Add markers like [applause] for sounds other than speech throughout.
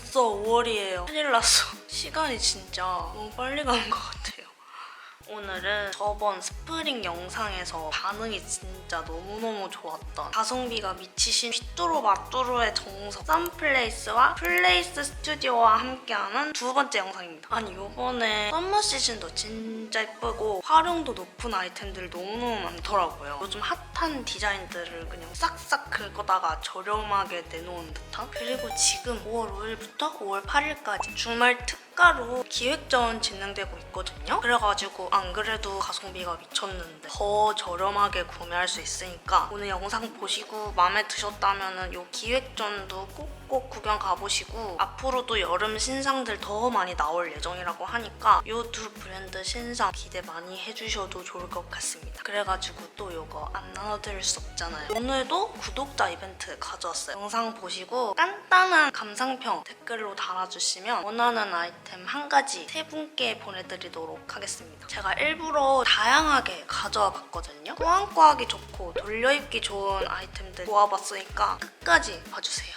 벌써 5월이에요. 큰일 났어. 시간이 진짜 너무 빨리 가는 것 같아요. 오늘은 저번 스프링 영상에서 반응이 진짜 너무너무 좋았던 가성비가 미치신 휘뚜루 마뚜루의 정석 썬플레이스와 플레이스 스튜디오와 함께하는 두 번째 영상입니다. 아니 요번에 썸머 시즌도 진짜 예쁘고 활용도 높은 아이템들이 너무너무 많더라고요. 요즘 핫한 디자인들을 그냥 싹싹 긁어다가 저렴하게 내놓은 듯한 그리고 지금 5월 5일부터 5월 8일까지 주말 특 가로 기획전 진행되고 있거든요. 그래가지고 안 그래도 가성비가 미쳤는데 더 저렴하게 구매할 수 있으니까 오늘 영상 보시고 마음에 드셨다면 요 기획전도 꼭꼭 구경 가보시고 앞으로도 여름 신상들 더 많이 나올 예정이라고 하니까 요두 브랜드 신상 기대 많이 해주셔도 좋을 것 같습니다. 그래가지고 또 요거 안 나눠드릴 수 없잖아요. 오늘도 구독자 이벤트 가져왔어요. 영상 보시고 간단한 감상평 댓글로 달아주시면 원하는 아이템 한 가지 세 분께 보내드리도록 하겠습니다. 제가 일부러 다양하게 가져와 봤거든요. 꾸안꾸하기 좋고 돌려입기 좋은 아이템들 모아봤으니까 끝까지 봐주세요.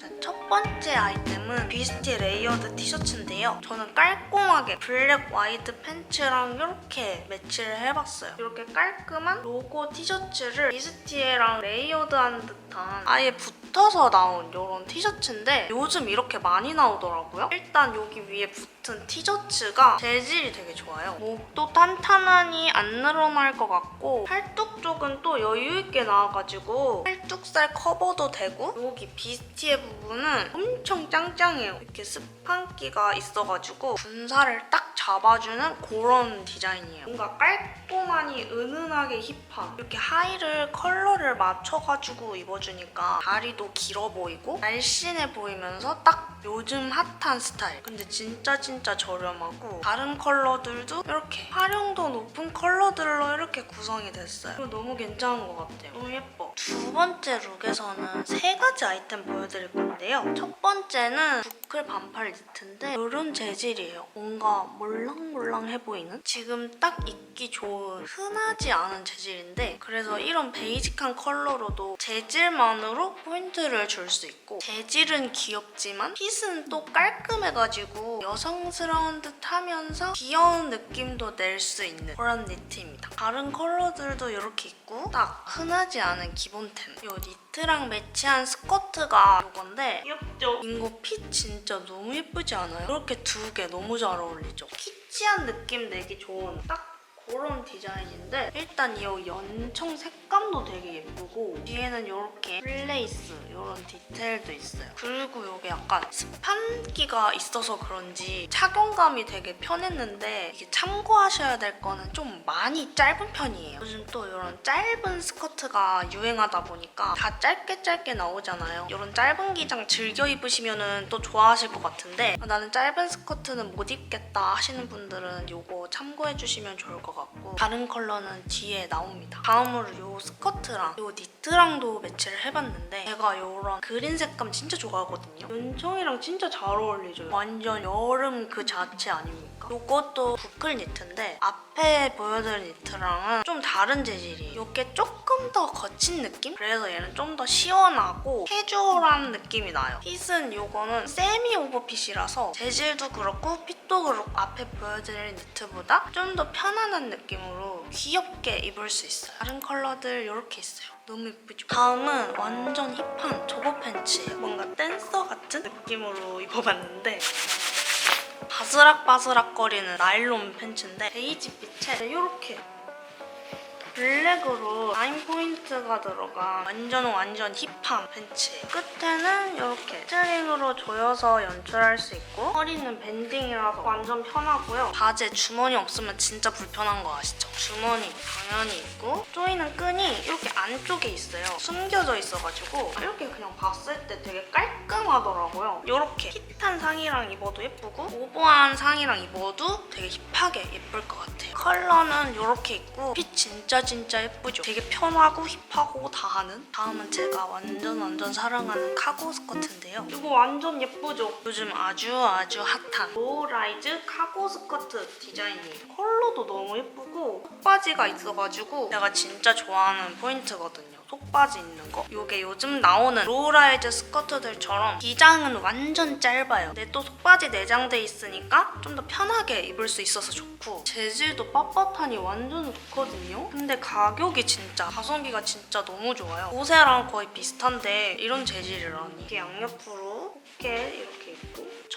자, 첫 번째 아이템은 비스티 레이어드 티셔츠인데요. 저는 깔끔하게 블랙 와이드 팬츠랑 이렇게 매치를 해봤어요. 이렇게 깔끔한 로고 티셔츠를 비스티에랑 레이어드한 듯한 아예 붙 어서 나온 이런 티셔츠인데 요즘 이렇게 많이 나오더라고요. 일단 여기 위에 붙은 티셔츠가 재질이 되게 좋아요. 목도 탄탄하니 안 늘어날 것 같고 팔뚝 쪽은 또 여유 있게 나와가지고 팔뚝살 커버도 되고 여기 비스티의 부분은 엄청 짱짱해요. 이렇게 스판기가 있어가지고 분사를 딱 잡아주는 그런 디자인이에요. 뭔가 깔끔하니 은은하게 힙한 이렇게 하의를 컬러를 맞춰가지고 입어주니까 다리도 길어 보이고 날씬해 보이면서 딱 요즘 핫한 스타일. 근데 진짜 진짜 저렴하고 다른 컬러들도 이렇게 활용도 높은 컬러들로 이렇게 구성이 됐어요. 이거 너무 괜찮은 것 같아요. 너무 예뻐. 두 번째 룩에서는 세 가지 아이템 보여드릴 건데요. 첫 번째는 부클 반팔 니트인데 이런 재질이에요. 뭔가 몰랑몰랑해 보이는? 지금 딱 입기 좋은 흔하지 않은 재질인데 그래서 이런 베이직한 컬러로도 재질만으로 포인트를 줄 수 있고 재질은 귀엽지만 핏은 또 깔끔해가지고 여성스러운 듯 하면서 귀여운 느낌도 낼 수 있는 그런 니트입니다. 다른 컬러들도 이렇게 있고 딱 흔하지 않은 기본템. 이 니트랑 매치한 스커트가 이건데 귀엽죠? 이거 핏 진짜 너무 예쁘지 않아요? 이렇게 두 개 너무 잘 어울리죠? 키치한 느낌 내기 좋은 딱 그런 디자인인데 일단 이 연청 색감도 되게 예쁘고 뒤에는 이렇게 플레이스 이런 디테일도 있어요. 그리고 이게 약간 스판기가 있어서 그런지 착용감이 되게 편했는데 이게 참고하셔야 될 거는 좀 많이 짧은 편이에요. 요즘 또 이런 짧은 스커트가 유행하다 보니까 다 짧게 짧게 나오잖아요. 이런 짧은 기장 즐겨 입으시면 또 좋아하실 것 같은데 나는 짧은 스커트는 못 입겠다 하시는 분들은 이거 참고해 주시면 좋을 것 같고 다른 컬러는 뒤에 나옵니다. 다음으로 이 스커트랑 이 니트랑도 매치를 해봤는데 제가 이런 그린 색감 진짜 좋아하거든요. 연청이랑 진짜 잘 어울리죠. 완전 여름 그 자체 아닙니까? 이것도 부클 니트인데 앞에 보여드린 니트랑은 좀 다른 재질이에요. 이게 조금 더 거친 느낌? 그래서 얘는 좀 더 시원하고 캐주얼한 느낌이 나요. 핏은 이거는 세미 오버핏이라서 재질도 그렇고 핏도 그렇고 앞에 보여드린 니트보다 좀 더 편안한 느낌으로 귀엽게 입을 수 있어요. 다른 컬러들 이렇게 있어요. 너무 예쁘죠? 다음은 완전 힙한 조거 팬츠예요. 뭔가 댄서 같은 느낌으로 입어봤는데 바스락바스락거리는 나일론 팬츠인데 베이지 빛에 이렇게 블랙으로 라인 포인트가 들어간 완전 완전 힙한 팬츠예요. 끝에는 이렇게 스트링으로 조여서 연출할 수 있고 허리는 밴딩이라서 완전 편하고요. 바지에 주머니 없으면 진짜 불편한 거 아시죠? 주머니 당연히 있고 조이는 끈이 이렇게 안쪽에 있어요. 숨겨져 있어가지고 이렇게 그냥 봤을 때 되게 깔끔하더라고요. 이렇게 핏한 상의랑 입어도 예쁘고 오버한 상의랑 입어도 되게 힙하게 예쁠 것 같아요. 컬러는 이렇게 있고 핏 진짜 진짜 예쁘죠? 되게 편하고 힙하고 다 하는? 다음은 제가 완전 완전 사랑하는 카고 스커트인데요. 이거 완전 예쁘죠? 요즘 아주 아주 핫한 로우라이즈 카고 스커트 디자인이에요. 컬러도 너무 예쁘고 속바지가 있어가지고 제가 진짜 좋아하는 포인트거든요. 속바지 있는 거. 이게 요즘 나오는 로우라이즈 스커트들처럼 기장은 완전 짧아요. 근데 또 속바지 내장돼 있으니까 좀 더 편하게 입을 수 있어서 좋고 재질도 빳빳하니 완전 좋거든요. 근데 가격이 진짜 가성비가 진짜 너무 좋아요. 보세랑 거의 비슷한데 이런 재질이라니. 이게 양옆으로 이렇게 이렇게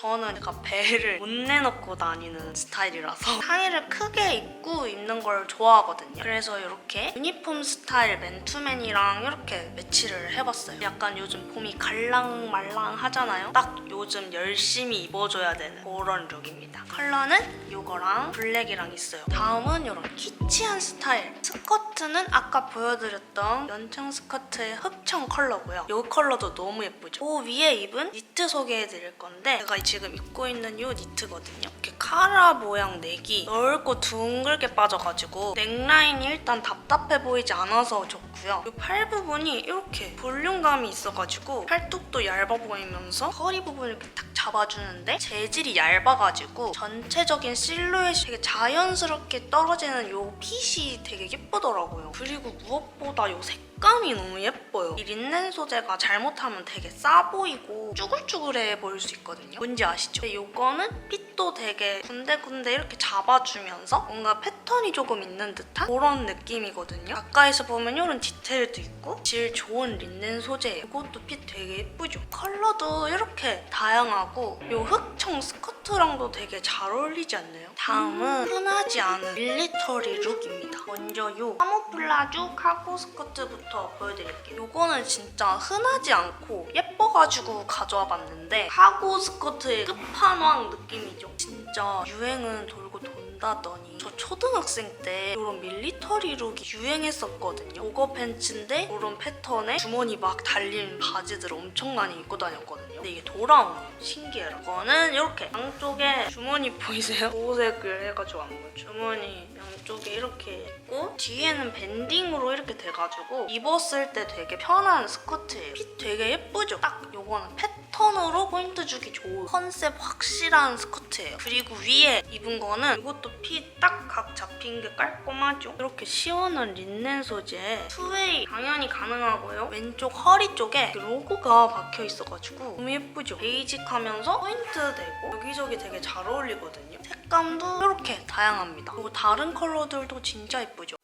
저는 약간 배를 못 내놓고 다니는 스타일이라서 [laughs] 상의를 크게 입고 입는 걸 좋아하거든요. 그래서 이렇게 유니폼 스타일 맨투맨이랑 이렇게 매치를 해봤어요. 약간 요즘 봄이 갈랑말랑 하잖아요. 딱 요즘 열심히 입어줘야 되는 그런 룩입니다. 컬러는 이거랑 블랙이랑 있어요. 다음은 이런 키치한 스타일. 스커트는 아까 보여드렸던 연청 스커트의 흑청 컬러고요. 이 컬러도 너무 예쁘죠. 그 위에 입은 니트 소개해드릴 건데 제가 지금 입고 있는 이 니트거든요. 이렇게 카라 모양 넥이 넓고 둥글게 빠져가지고 넥라인이 일단 답답해 보이지 않아서 좋고요. 이 팔 부분이 이렇게 볼륨감이 있어가지고 팔뚝도 얇아 보이면서 허리 부분을 이렇게 탁 잡아주는데 재질이 얇아가지고 전체적인 실루엣이 되게 자연스럽게 떨어지는 이 핏이 되게 예쁘더라고요. 그리고 무엇보다 이 색 감이 너무 예뻐요. 이 린넨 소재가 잘못하면 되게 싸 보이고 쭈글쭈글해 보일 수 있거든요. 뭔지 아시죠? 근데 이거는 핏도 되게 군데군데 이렇게 잡아주면서 뭔가 패턴이 조금 있는 듯한 그런 느낌이거든요. 가까이서 보면 이런 디테일도 있고 질 좋은 린넨 소재예요. 이것도 핏 되게 예쁘죠? 컬러도 이렇게 다양하고 이 흑청 스커트랑도 되게 잘 어울리지 않나요? 다음은 흔하지 않은 밀리터리 룩입니다. 먼저 이 카모플라주 카고 스커트부터 보여드릴게요. 이거는 진짜 흔하지 않고 예뻐가지고 가져와 봤는데 카고 스커트의 끝판왕 느낌이죠. 진짜 유행은 돌고 돈다더니 저 초등학생 때 이런 밀리터리 룩이 유행했었거든요. 오거 팬츠인데 이런 패턴에 주머니 막 달린 바지들 엄청 많이 입고 다녔거든요. 근데 이게 돌아오네요. 신기해요. 이거는 이렇게 양쪽에 주머니 [laughs] 보이세요? 보호색을 해가지고 안 보여. 주머니 양쪽에 이렇게 있고 뒤에는 밴딩으로 이렇게 돼가지고 입었을 때 되게 편한 스커트예요. 핏 되게 예쁘죠? 딱 요거는 패턴으로 포인트 주기 좋은 컨셉 확실한 스커트예요. 그리고 위에 입은 거는 이것도 핏 딱 각 잡힌 게 깔끔하죠? 이렇게 시원한 린넨 소재 투웨이 당연히 가능하고요. 왼쪽 허리 쪽에 로고가 박혀 있어가지고 너무 예쁘죠? 베이직하면서 포인트 되고 여기저기 되게 잘 어울리거든요. 색감도 이렇게 다양합니다. 그리고 다른 컬러들도 진짜 예쁘죠?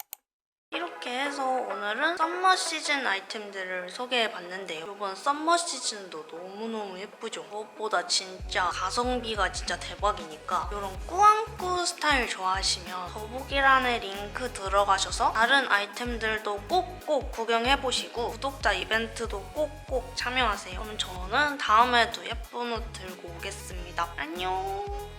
이렇게 해서 오늘은 썸머 시즌 아이템들을 소개해봤는데요. 이번 썸머 시즌도 너무너무 예쁘죠? 무엇보다 진짜 가성비가 진짜 대박이니까 이런 꾸안꾸 스타일 좋아하시면 더보기란에 링크 들어가셔서 다른 아이템들도 꼭꼭 구경해보시고 구독자 이벤트도 꼭꼭 참여하세요. 그럼 저는 다음에도 예쁜 옷 들고 오겠습니다. 안녕!